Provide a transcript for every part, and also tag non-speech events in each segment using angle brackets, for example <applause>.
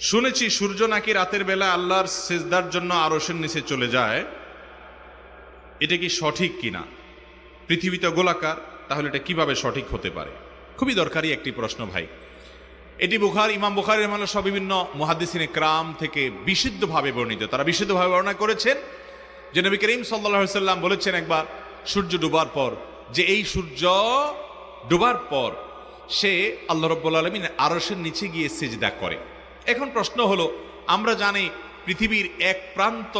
শুনেছি সূর্য নাকি রাতের বেলা আল্লাহর সেজদার জন্য আরসের নিচে চলে যায়। এটা কি সঠিক কিনা? পৃথিবীতে গোলাকার, তাহলে এটা কীভাবে সঠিক হতে পারে? খুবই দরকারি একটি প্রশ্ন ভাই। এটি বুখার, ইমাম বুখারের সব বিভিন্ন মহাদিসিনে ক্রাম থেকে বিশুদ্ধভাবে বর্ণিত। তারা বিশুদ্ধভাবে বর্ণনা করেছেন যে নবী করিম সাল্লাহ সাল্লাম বলেছেন একবার, সূর্য ডুবার পর, যে এই সূর্য ডুবার পর সে আল্লাহ রব্বুল আলমিন আরসের নিচে গিয়ে সেজদা করে। এখন প্রশ্ন হলো, আমরা জানি পৃথিবীর এক প্রান্ত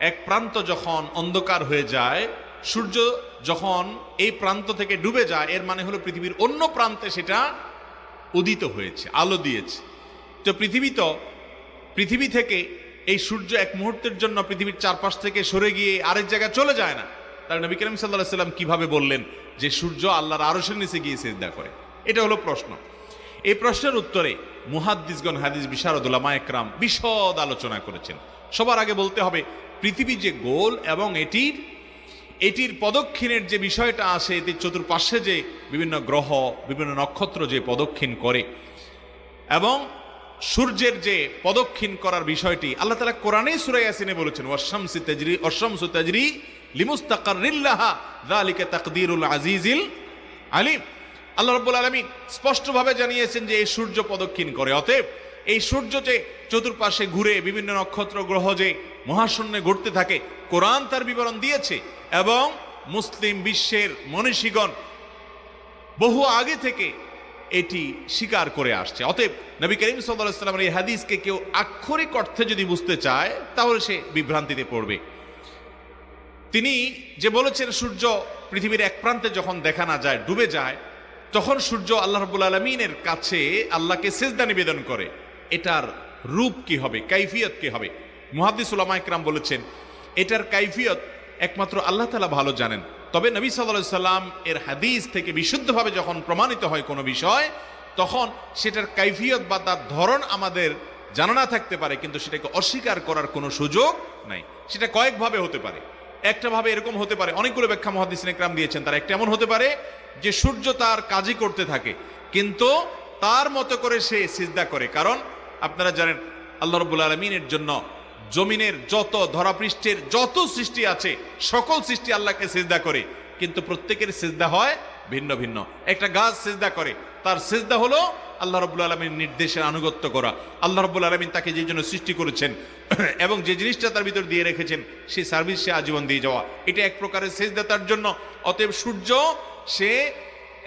এক প্রান্ত যখন অন্ধকার হয়ে যায়, সূর্য যখন এই প্রান্ত থেকে ডুবে যায়, এর মানে হলো পৃথিবীর অন্য প্রান্তে সেটা উদিত হয়েছে, আলো দিয়েছে। তো পৃথিবী তো, পৃথিবী থেকে এই সূর্য এক মুহূর্তের জন্য পৃথিবীর চারপাশ থেকে সরে গিয়ে আরেক জায়গায় চলে যায় না। তার নবী করিম সাল্লাহ সাল্লাম কীভাবে বললেন যে সূর্য আল্লাহর আরসের নিচে গিয়ে সেজদা করে? এটা হলো প্রশ্ন। এই প্রশ্নের উত্তরে মুহাদ্দিসগণ হাদিস বিশারদুল্লামা একরাম বিশদ আলোচনা করেছেন। সবার আগে বলতে হবে, পৃথিবী যে গোল এবং এটির এটির পদক্ষিণের যে বিষয়টা আসে এটির চতুর্পাশে যে বিভিন্ন গ্রহ, বিভিন্ন নক্ষত্র যে পদক্ষিণ করে এবং সূর্যের যে পদক্ষিণ করার বিষয়টি, আল্লাহ তালা কোরআনে সুরাই আসিনে বলেছেন ওয়াশামসি তাজরি অশামসু তাজরি লিমুস্তাকারিল্লাহা যালিকা তাকদিরুল আজিজিল আলিম। আল্লাহ রাব্বুল আলামিন স্পষ্টভাবে জানিয়েছেন যে এই সূর্য পদক্ষিণ করে। অতএব এই সূর্য যে চতুর্পাশে ঘুরে বিভিন্ন নক্ষত্র গ্রহ যে মহাশূন্যে ঘুরতে থাকে, কোরআন তার বিবরণ দিয়েছে এবং মুসলিম বিশ্বের মনীষীগণ বহু আগে থেকে এটি স্বীকার করে আসছে। অতএব নবী করিম সাল্লামের এই হাদিসকে কেউ আক্ষরিক অর্থে যদি বুঝতে চায়, তাহলে সে বিভ্রান্তিতে পড়বে। তিনি যে বলেছেন, সূর্য পৃথিবীর এক প্রান্তে যখন দেখা না যায়, ডুবে যায় তখন সূর্য আল্লাহ রবুল আলমিনের কাছে আল্লাহকে সেজদা নিবেদন করে। এটার রূপ কি হবে? কাইফিয়ত কি হবে? মুহাদ্দিস উলামা ইকরাম বলেছেন, এটার কাইফিয়ত একমাত্র আল্লাহ তালা ভালো জানেন। তবে নবী সাল্লাহ সাল্লাম এর হাদিস থেকে বিশুদ্ধভাবে যখন প্রমাণিত হয় কোনো বিষয়, তখন সেটার কাইফিয়ত বা তার ধরন আমাদের জানা না থাকতে পারে, কিন্তু সেটাকে অস্বীকার করার কোনো সুযোগ নাই। সেটা কয়েকভাবে হতে পারে। একটা ভাবে এরকম হতে পারে, অনেকগুলো ব্যাখ্যা মহাদিসিন একরাম দিয়েছেন, তার একটা এমন হতে পারে যে সূর্য তার কাজই করতে থাকে, কিন্তু তার মতো করে সে সিজদা করে। কারণ আপনারা জানেন, আল্লাহ রব্বুল আলমিনের জন্য জমিনের যত ধরাপৃষ্ঠের যত সৃষ্টি আছে, সকল সৃষ্টি আল্লাহকে সেজদা করে, কিন্তু প্রত্যেকের সেজদা হয় ভিন্ন ভিন্ন। একটা গাছ সেজদা করে, তার সেজদা হলো আল্লাহ রব্বুল আলমীর নির্দেশের আনুগত্য করা। আল্লাহ রব্বুল আলমিন তাকে যে জন্য সৃষ্টি করেছেন <clears throat> এবং যে জিনিসটা তার ভিতর দিয়ে রেখেছেন সেই সার্ভিস, সে আজীবন দিয়ে যাওয়া। এটা এক প্রকারের সেজদা তার জন্য। অতএব সূর্য, সে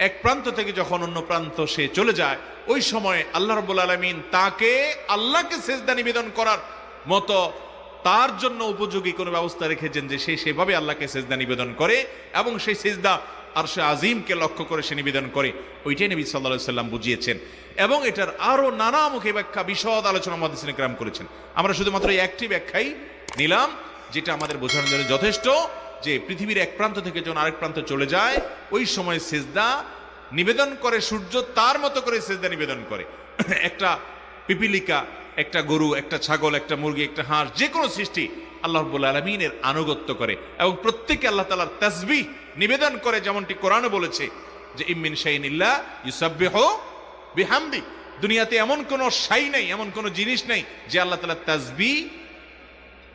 এক প্রান্ত থেকে যখন অন্য প্রান্ত সে চলে যায়, ওই সময় আল্লাহ রব্বুল আলমিন তাকে আল্লাহকে সেজদা নিবেদন করার মতো তার জন্য উপযোগী কোনো ব্যবস্থা রেখেছেন যে সে সেভাবে আল্লাহকে সেজদা নিবেদন করে এবং সেই সেজদা আর সে আজিমকে লক্ষ্য করে সে নিবেদন করে। ওইটাই নবী সাল্লা সাল্লাম বুঝিয়েছেন। এবং এটার আরও নানামুখী ব্যাখ্যা, বিশদ আলোচনা আমাদের সিনেগ্রাম করেছেন। আমরা শুধুমাত্র এই একটি ব্যাখ্যাই নিলাম, যেটা আমাদের বোঝানোর জন্য যথেষ্ট যে পৃথিবীর এক প্রান্ত থেকে যখন আরেক প্রান্ত চলে যায়, ওই সময় সেজদা নিবেদন করে, সূর্য তার মতো করে সেজদা নিবেদন করে। <clears throat> একটা পিপিলিকা, একটা গরু, একটা ছাগল, একটা মুরগি, একটা হাঁস যে কোনো সৃষ্টি আল্লাহ রব্বুল আলমিনের আনুগত্য করে এবং প্রত্যেকে আল্লাহ তালার তাজবি নিবেদন করে, যেমনটি কোরআনে বলেছে যে ইমিন শাইনিল্লা ইউসাব্বিহ বিহামদি। দুনিয়াতে এমন কোনো সাই নাই, এমন কোনো জিনিস নাই যে আল্লাহ তালা তাজবি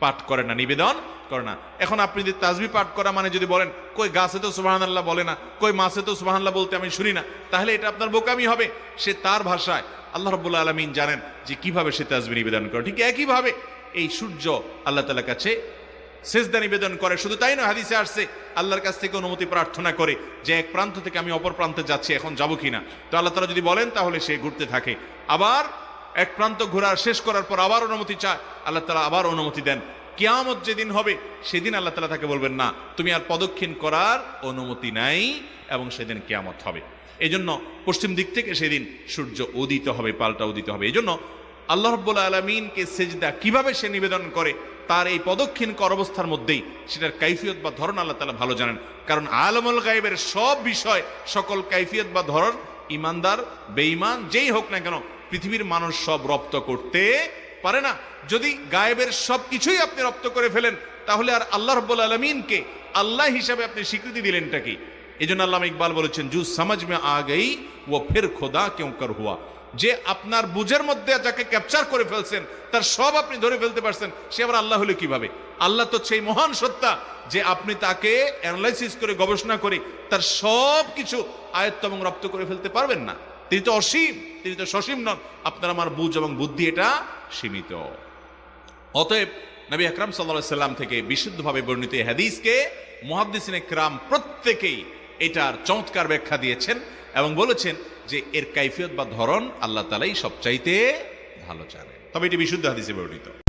পাঠ করে না, নিবেদন করে না। এখন আপনি যদি তাজবি পাঠ করা মানে যদি বলেন, কই গাছে তো সুবাহান আল্লাহ বলে না, কই মাছে তো সুবাহান আল্লাহ বলতে আমি শুনি না, তাহলে এটা আপনার বোকামি হবে। সে তার ভাষায় আল্লাহ রব্বুল্লা আলমিন জানেন যে কীভাবে সে তাজবি নিবেদন করে। ঠিক একইভাবে এই সূর্য আল্লাহ তালার কাছে সেজদা নিবেদন করে। শুধু তাই নয়, হাদিসে আসছে, আল্লাহর কাছ থেকে অনুমতি প্রার্থনা করে যে এক প্রান্ত থেকে আমি অপর প্রান্তে যাচ্ছি, এখন যাব কিনা। তো আল্লাহ তালা যদি বলেন, তাহলে সে ঘুরতে থাকে। আবার এক প্রান্ত ঘোরার, শেষ করার পর আবার অনুমতি চায়। আল্লাহ তালা আবার অনুমতি দেন। কিয়ামত যেদিন হবে, সেদিন আল্লাহ তালা তাকে বলবেন, না, তুমি আর পদক্ষিণ করার অনুমতি নাই এবং সেদিন কিয়ামত হবে। এই জন্য পশ্চিম দিক থেকে সেদিন সূর্য উদিত হবে, পাল্টা উদিত হবে। এই জন্য আল্লাহ রব্বুল আলমিনকে সেজদা কীভাবে সে নিবেদন করে, তার এই পদক্ষিণ কর অবস্থার মধ্যেই সেটার কাইফিয়ত বা ধরন আল্লাহ তালা ভালো জানেন। কারণ আলমুল গাইবের সব বিষয়, সকল কাইফিয়ত বা ধরন ইমানদার বেঈমান, যেই হোক না কেন, পৃথিবীর মানুষ সব রপ্ত করতে পারে না। যদি গায়েবের সব কিছুই আপনি রপ্ত করে ফেলেন, তাহলে আর আল্লাহ রব্বুল আলমিনকে আল্লাহ হিসাবে আপনি স্বীকৃতি দিলেনটা কি? এই জন্য আল্লাহ ইকবাল বলেছেন জু সমাজ মে আ ও ফের খোদা কেউ কর হুয়া। যে আপনার বুঝের মধ্যে যাকে ক্যাপচার করে ফেলছেন, তার সব আপনি ধরে ফেলতে পারছেন, সে আবার আল্লাহ হলে কীভাবে? আল্লাহ তো সেই মহান সত্তা যে আপনি তাকে অ্যানালাইসিস করে গবেষণা করে তার সব কিছু আয়ত্ত এবং রপ্ত করে ফেলতে পারবেন না। তিনি তো অসীম, তিনি তো সসীম নন। আপনার আমার বুঝ এবং বুদ্ধি এটা সীমিত। অতএব নবী আকরাম সাল্লা সাল্লাম থেকে বিশুদ্ধভাবে বর্ণিত হাদিসকে মহাদ্দিসিনে ক্রাম প্রত্যেকেই এটার চমৎকার ব্যাখ্যা দিয়েছেন এবং বলেছেন যে এর কাইফিয়ত বা ধরন আল্লাহ তালাই সবচাইতে ভালো জানেন। তবে এটি বিশুদ্ধ হাদিসে বর্ণিত।